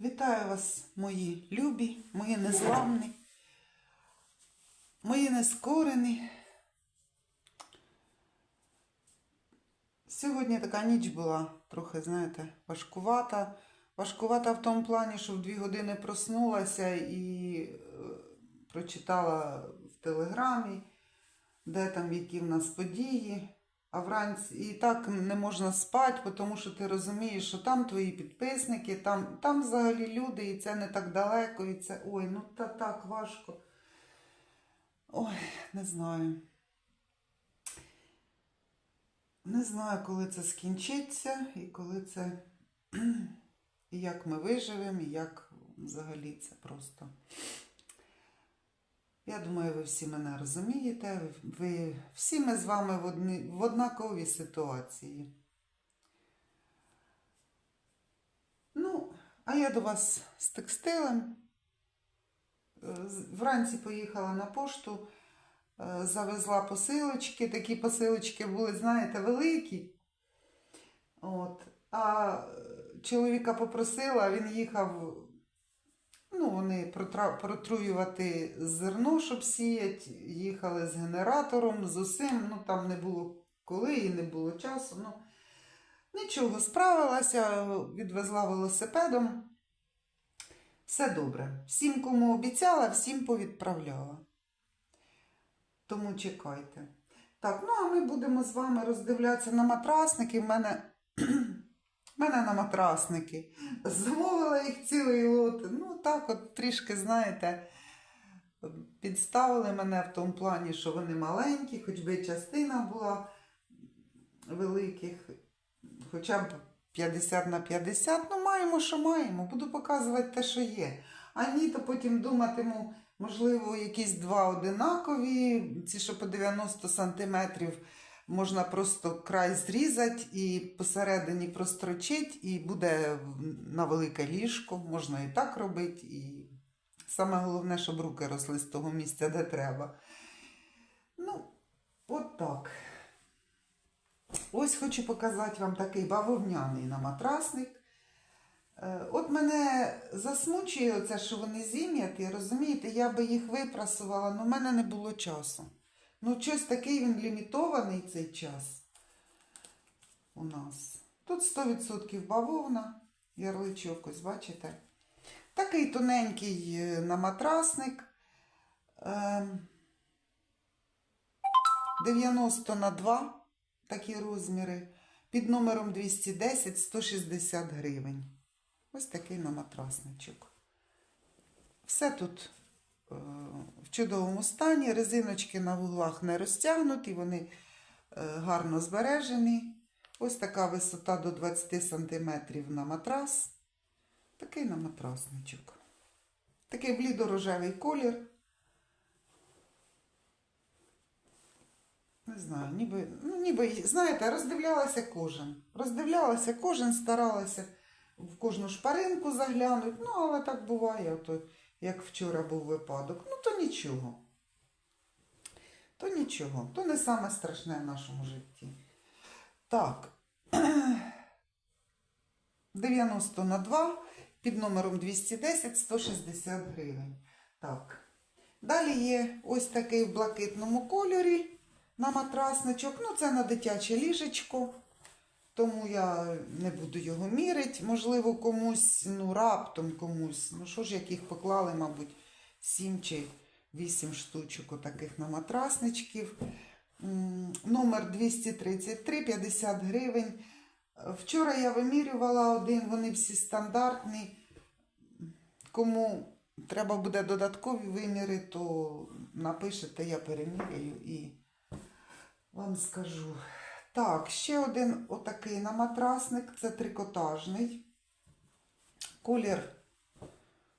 Вітаю вас, мої любі, мої незламні, мої нескорені. Сьогодні така ніч була трохи, знаєте, важкувата. Важкувата в тому плані, що в дві години проснулася і е, прочитала в телеграмі, де там які в нас події. А вранці і так не можна спати, тому що ти розумієш, що там твої підписники, там, там взагалі люди, і це не так далеко, і це ой, ну та так важко. Ой, не знаю. Не знаю, коли це скінчиться, і коли це. І як ми виживемо, і як взагалі це просто. Я думаю, ви всі мене розумієте. Ви всі ми з вами в, одні, в однаковій ситуації. Ну, а я до вас з текстилем. Е, Вранці поїхала на пошту, е, завезла посилочки. Такі посилочки були, знаєте, великі. От. А е, чоловіка попросила, він їхав Ну, вони протруювати зерно, щоб сіяти, їхали з генератором, з усім. Ну, там не було коли і не було часу. Ну, нічого, справилася, відвезла велосипедом. Все добре. Всім, кому обіцяла, всім повідправляла. Тому чекайте. Так, ну а ми будемо з вами роздивлятися на матрасники. В мене, мене на матрасники. Замовила їх цілий лот. Ну, так, от трішки, знаєте, підставили мене в тому плані, що вони маленькі, хоч би частина була великих, хоча б 50 на 50. Ну, маємо, що маємо. Буду показувати те, що є. А ні, то потім думатиму, можливо, якісь два одинакові, ці, що по 90 сантиметрів. Можна просто край зрізати і посередині прострочити, і буде на велике ліжко. Можна і так робити. І саме головне, щоб руки росли з того місця, де треба. Ну, от так. Ось хочу показати вам такий бавовняний наматрасник. Е, От мене засмучує оце, що вони зім'яті, розумієте, я би їх випрасувала, але в мене не було часу. Ну, щось такий він лімітований цей час у нас. Тут 100% бавовна, ярличок, ось бачите. Такий тоненький е. Ем, 90 на 2 такі розміри. Під номером 210 160 гривень. Ось такий наматрасничок. Все тут е, в чудовому стані. Резиночки на вуглах не розтягнуті, вони е, гарно збережені. Ось така висота до 20 см на матрас. Такий на матрасничок. Такий блідорожевий колір. Не знаю, ніби, ну, ніби, знаєте, роздивлялася кожен. Роздивлялася кожен, старалася в кожну шпаринку заглянути. Ну, але так буває, ото, як вчора був випадок. Ну, то нічого. То нічого. То не саме страшне в нашому житті. Так. 90 на 2 під номером 210 160 гривень. Так. Далі є ось такий в блакитному кольорі на матрасничок. Ну, це на дитяче ліжечко. Тому я не буду його мірити. Можливо, комусь, ну, раптом комусь. Ну, що ж, яких поклали, мабуть, 7 чи 8 штучок отаких на матрасничків. Номер 233, 50 гривень. Вчора я вимірювала один, вони всі стандартні. Кому треба буде додаткові виміри, то напишете, я переміряю і вам скажу. Так, ще один отакий наматрасник, це трикотажний. Колір,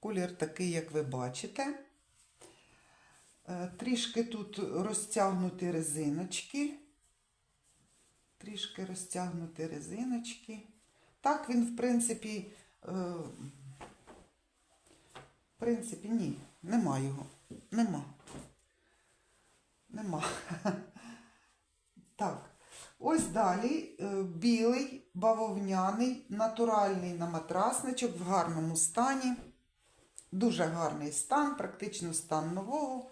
колір такий, як ви бачите. Е, Трішки тут розтягнуті резиночки. Трішки розтягнуті резиночки. Так він, в принципі, е, в принципі, ні, нема його. Нема. Нема. Так. Ось далі е, білий, бавовняний, натуральний наматрасничок в гарному стані. Дуже гарний стан, практично стан нового.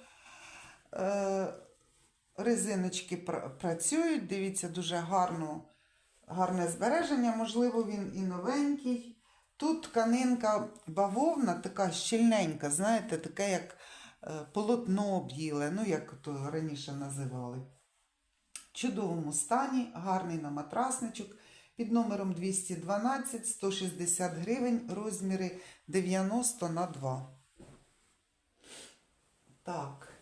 Е, Резиночки працюють, дивіться, дуже гарно, гарне збереження, можливо, він і новенький. Тут тканинка бавовна, така щільненька, знаєте, таке як е, полотно біле, ну як то раніше називали. Чудовому стані, гарний наматрасничок під номером 212, 160 гривень, розміри 90 на 2. Так.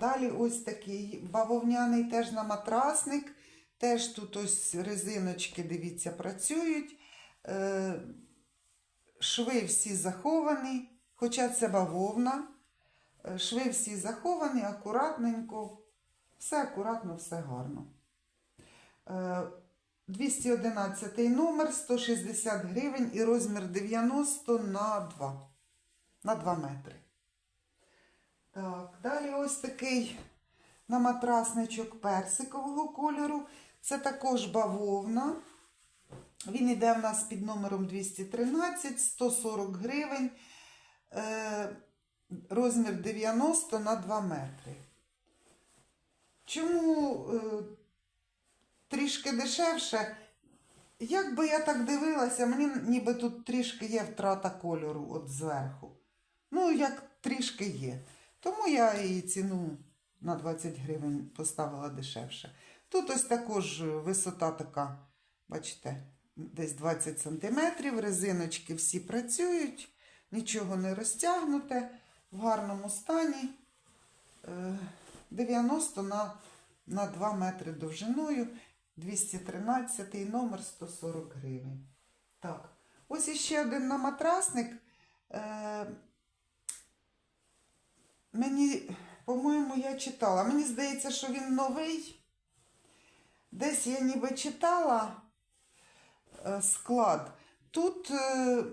Далі ось такий бавовняний теж наматрасник. Теж тут ось резиночки, дивіться, працюють. Е, Шви всі заховані, хоча це бавовна. Е, Шви всі заховані, акуратненько. Все акуратно, все гарно. Е, 211 номер, 160 гривень і розмір 90 на 2. На 2 метри. Так, далі ось такий наматрасничок персикового кольору. Це також бавовна. Він йде в нас під номером 213, 140 гривень, е, розмір 90 на 2 метри. Чому е, трішки дешевше? Як би я так дивилася, мені ніби тут трішки є втрата кольору от зверху. Ну, як трішки є. Тому я її ціну на 20 гривень поставила дешевше. Тут ось також висота така, бачите, десь 20 сантиметрів. Резиночки всі працюють, нічого не розтягнуте, в гарному стані. Е, 90 на, на 2 метри довжиною, 213 номер 140 гривень. Так, ось іще один наматрасник. Е, Мені, по-моєму, я читала. Мені здається, що він новий. Десь я ніби читала е, склад. Тут е,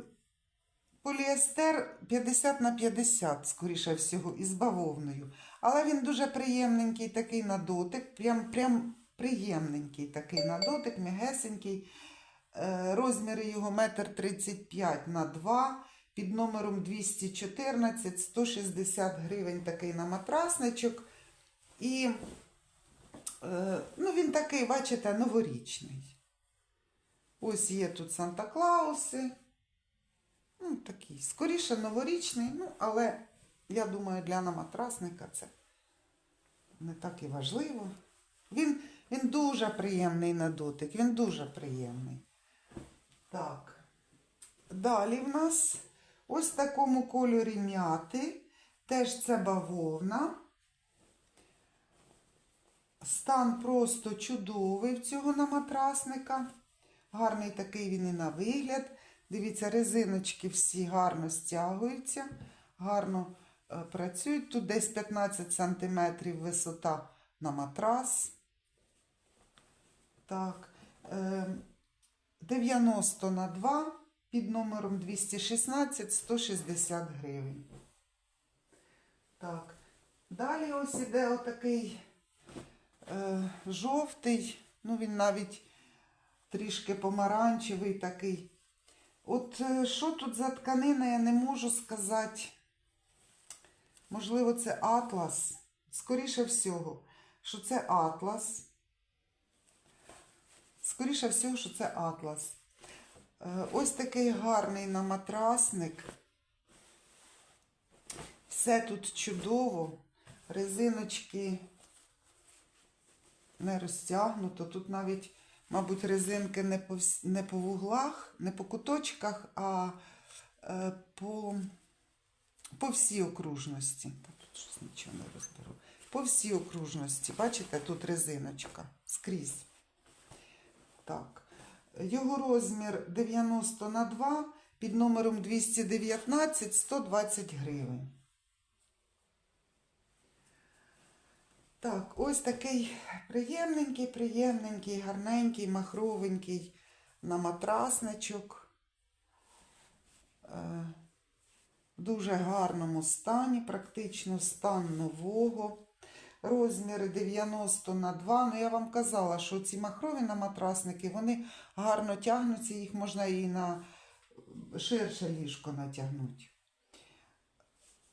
поліестер 50 на 50, скоріше всього, із бавовною. Але він дуже приємненький такий на дотик. Прям, прям приємненький такий на дотик, м'ягесенький. Е, розміри його 1,35 на 2 під номером 214, 160 гривень такий на матрасничок. І е, ну, він такий, бачите, новорічний. Ось є тут Санта-Клауси. Ну, такий, скоріше новорічний, ну, але я думаю, для наматрасника це не так і важливо. Він, він дуже приємний на дотик, він дуже приємний. Так. Далі в нас ось в такому кольорі м'яти. Теж це бавовна. Стан просто чудовий в цього наматрасника. Гарний такий він і на вигляд. Дивіться, резиночки всі гарно стягуються, гарно працюють. Тут десь 15 см висота на матрас. Так. Е, 90 на 2 під номером 216 160 гривень. Так. Далі ось іде отакий е, жовтий, ну він навіть трішки помаранчевий такий. От е, що тут за тканина, я не можу сказати. Можливо, це атлас. Скоріше всього, що це атлас. Скоріше всього, що це атлас. Е, Ось такий гарний наматрасник. Все тут чудово. Резиночки не розтягнуто. Тут навіть, мабуть, резинки не по, не по вуглах, не по куточках, а е, по, по всій окружності. Тут щось нічого не розберу. По всій окружності. Бачите, тут резиночка скрізь. Так. Його розмір 90 на 2 під номером 219 120 гривень. Так, ось такий приємненький, приємненький, гарненький, махровенький наматрасничок. Е, В дуже гарному стані, практично стан нового. розміри 90 на 2. Ну, я вам казала, що ці махрові на матрасники, вони гарно тягнуться, їх можна і на ширше ліжко натягнути.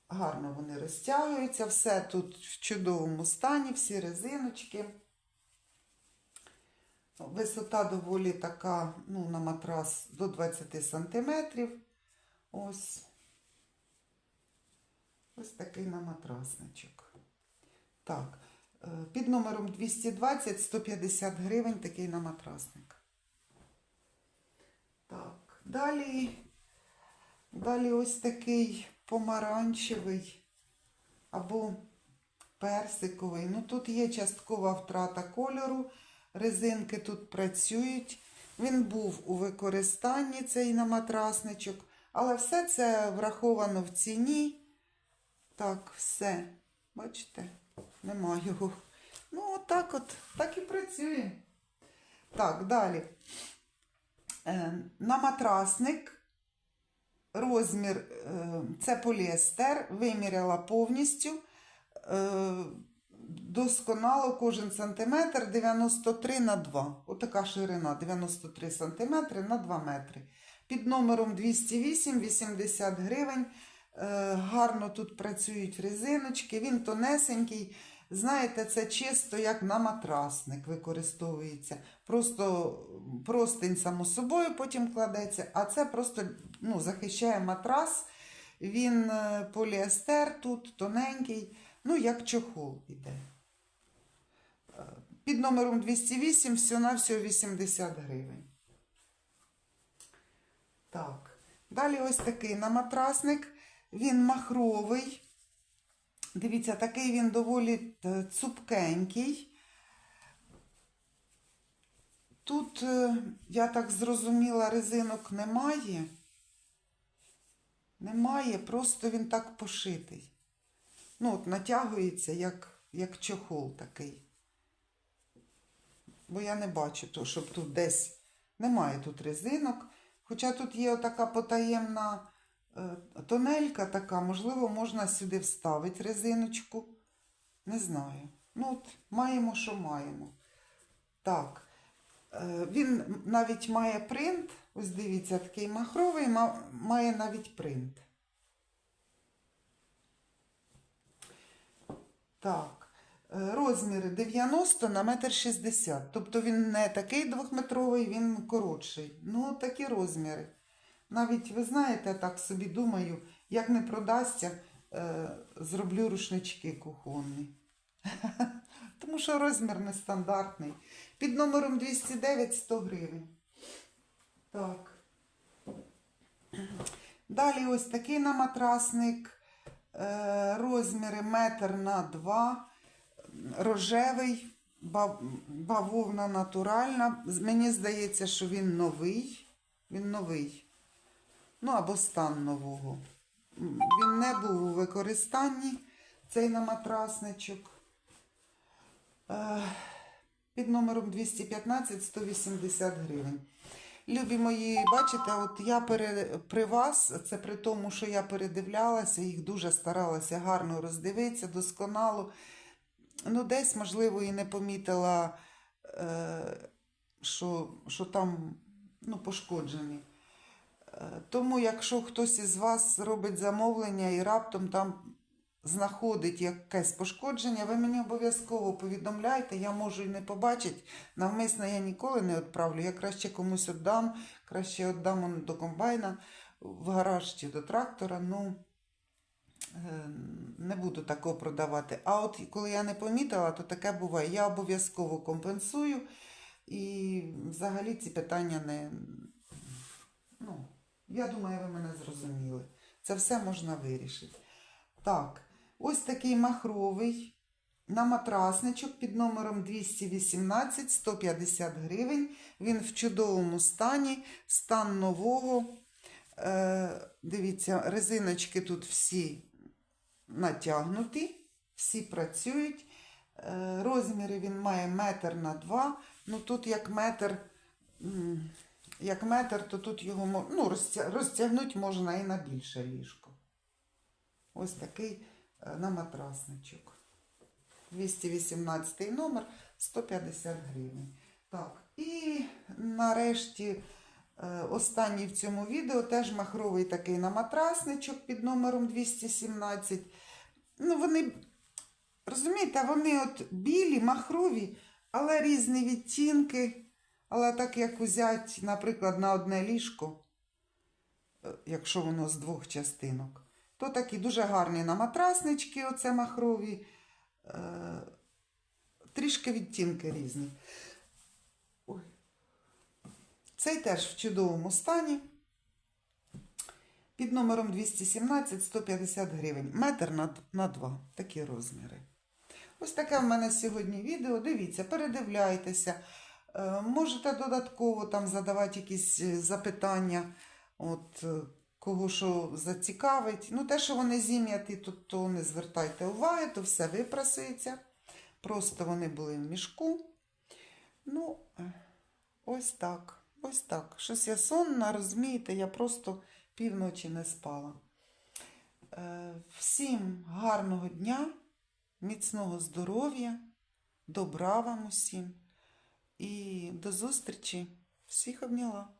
Гарно вони розтягуються, все тут в чудовому стані, всі резиночки. Висота доволі така, ну, на матрас до 20 сантиметрів. Ось. Ось такий на матрасничок. Так, е, під номером 220 150 гривень такий на матрасник. Так, далі, далі ось такий помаранчевий або персиковий. Ну, тут є часткова втрата кольору. Резинки тут працюють. Він був у використанні цей на матрасничок, але все це враховано в ціні. Так, все. Бачите, нема його. Ну, отак от, так і працює. Так, далі. Е, на матрасник розмір е, це поліестер, виміряла повністю. Е, досконало кожен сантиметр 93 на 2. Отака ширина 93 сантиметри на 2 метри. Під номером 208 80 гривень. Е, гарно тут працюють резиночки, він тонесенький. Знаєте, це чисто як на матрасник використовується. Просто простень само собою потім кладеться, а це просто ну, захищає матрас. Він е, поліестер тут тоненький, ну як чохол іде. Е, Під номером 208 все всього-навсього 80 гривень. Так. Далі ось такий на матрасник. Він махровий. Дивіться, такий він доволі е, цупкенький. Тут, е, я так зрозуміла, резинок немає. Немає, просто він так пошитий. Ну, от натягується, як, як чохол такий. Бо я не бачу, то, щоб тут десь немає тут резинок. Хоча тут є така потаємна тонелька така, можливо, можна сюди вставити резиночку. Не знаю. Ну, от маємо, що маємо. Так. Е, Він навіть має принт. Ось дивіться, такий махровий, має навіть принт. Так. Е, Розміри 90 на метр 60. Тобто він не такий двохметровий, він коротший. Ну, такі розміри. Навіть, ви знаєте, так собі думаю, як не продасться, е, зроблю рушнички кухонні. Тому що розмір нестандартний. Під номером 209 100 гривень. Так. Далі ось такий на матрасник. Е, розміри метр на 2. Рожевий, бавовна натуральна. Мені здається, що він новий. Він новий. Ну або стан нового. Він не був у використанні, цей на матрасничок. Е, Під номером 215 180 гривень. Любі мої, бачите, от я пере, при вас, це при тому, що я передивлялася, їх дуже старалася гарно роздивитися, досконало. Ну, десь, можливо, і не помітила, е, що, що там ну, пошкоджені. Тому, якщо хтось із вас робить замовлення і раптом там знаходить якесь пошкодження, ви мені обов'язково повідомляйте, я можу і не побачити. Навмисно я ніколи не відправлю. Я краще комусь віддам, краще віддам до комбайна в гараж чи до трактора. Ну, е, не буду такого продавати. А от коли я не помітила, то таке буває. Я обов'язково компенсую. І взагалі ці питання не. Я думаю, ви мене зрозуміли. Це все можна вирішити. Так, ось такий махровий на матрасничок під номером 218 150 гривень. Він в чудовому стані, стан нового. Е, дивіться, резиночки тут всі натягнуті, всі працюють. Е, розміри він має метр на два. Ну тут як метр, як метр, то тут його ну, розтягнути можна і на більше ліжко. Ось такий е, на матрасничок. 218 номер 150 гривень. Так, і нарешті е, останній в цьому відео теж махровий такий на матрасничок під номером 217. Ну, вони, розумієте, вони от білі, махрові, але різні відтінки. Але так як взяти, наприклад, на одне ліжко, е, якщо воно з двох частинок, то такі дуже гарні на матраснички, оце махрові, е, трішки відтінки різні. Ой. Цей теж в чудовому стані. Під номером 217 150 гривень. Метр на, на 2. Такі розміри. Ось таке в мене сьогодні відео. Дивіться, передивляйтеся. Е, Можете додатково там задавати якісь е, запитання, от, е, кого що зацікавить. Ну, те, що вони зім'яті, то, то не звертайте уваги, то все випрасується. Просто вони були в мішку. Ну, ось так. Ось так. Щось я сонна, розумієте, я просто півночі не спала. Всім гарного дня, міцного здоров'я, добра вам усім. І до зустрічі. Всіх обняла.